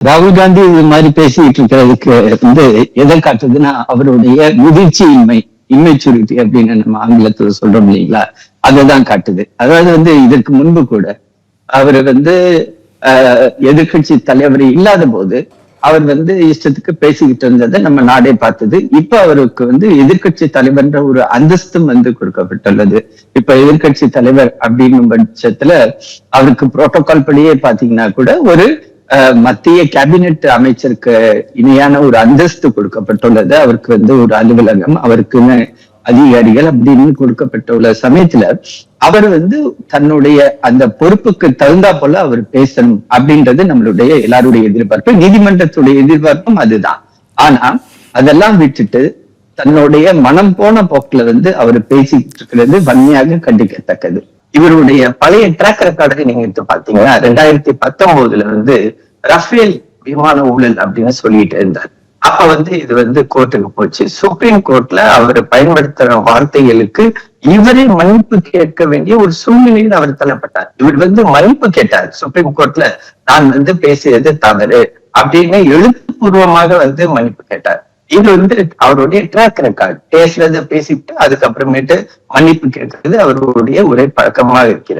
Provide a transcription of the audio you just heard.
ராகுல் காந்தி இது மாதிரி பேசிட்டு இருக்கிறதுக்கு வந்து எதை காட்டுதுன்னா அவருடைய முதிர்ச்சியின்மை இம்மெச்சூரிட்டி அப்படின்னு நம்ம ஆங்கிலத்துல சொல்றோம் இல்லைங்களா? அதைதான் காட்டுது. அதாவது வந்து இதற்கு முன்பு கூட அவர் வந்து எதிர்கட்சி தலைவர் இல்லாத போது அவர் வந்து இஷ்டத்துக்கு பேசிக்கிட்டு இருந்ததை நம்ம நாடே பார்த்தது. இப்ப அவருக்கு வந்து எதிர்கட்சி தலைவர்ன்ற ஒரு அந்தஸ்தும் வந்து கொடுக்கப்பட்டுள்ளது. இப்ப எதிர்கட்சி தலைவர் அப்படின்னும் பட்சத்துல அவருக்கு புரோட்டோகால் படியே பாத்தீங்கன்னா கூட ஒரு மத்திய கேபினெட் அமைச்சருக்கு இணையான ஒரு அந்தஸ்து கொடுக்கப்பட்டுள்ளது. அவருக்கு வந்து ஒரு அலுவலகம் அவருக்குன்னு அதிகாரிகள் அப்படின்னு கொடுக்கப்பட்டுள்ள சமயத்துல அவர் வந்து தன்னுடைய அந்த பொறுப்புக்கு தகுந்தா போல அவர் பேசணும் அப்படின்றது நம்மளுடைய எல்லாருடைய எதிர்பார்ப்பு. நீதிமன்றத்துடைய எதிர்பார்ப்பும் அதுதான். ஆனா அதெல்லாம் விட்டுட்டு தன்னுடைய மனம் போன போக்குல வந்து அவர் பேசிட்டு இருக்கிறது வன்மையாக கண்டிக்கத்தக்கது. இவருடைய பழைய ட்ராக் ரெக்கார்டுக்கு நீங்க எடுத்து பாத்தீங்கன்னா ரெண்டாயிரத்தி பத்தொன்பதுல வந்து ரஃபேல் விமான ஊழல் அப்படின்னு சொல்லிட்டு இருந்தார். அப்ப வந்து இது வந்து கோர்ட்டுக்கு போச்சு. சுப்ரீம் கோர்ட்ல அவர் பயன்படுத்துற வார்த்தைகளுக்கு இவரே மன்னிப்பு கேட்க வேண்டிய ஒரு சூழ்நிலையில் அவர் தள்ளப்பட்டார். இவர் வந்து மன்னிப்பு கேட்டார். சுப்ரீம் கோர்ட்ல நான் வந்து பேசியது தவறு அப்படின்னு எழுத்துப்பூர்வமாக வந்து மன்னிப்பு கேட்டார். இது வந்து அவருடைய ட்ராக் ரெக்கார்ட் பேசுறத பேசிட்டு அதுக்கப்புறமேட்டு மன்னிப்பு கேட்கறது அவருடைய ஒரே பழக்கமாக இருக்கிறது.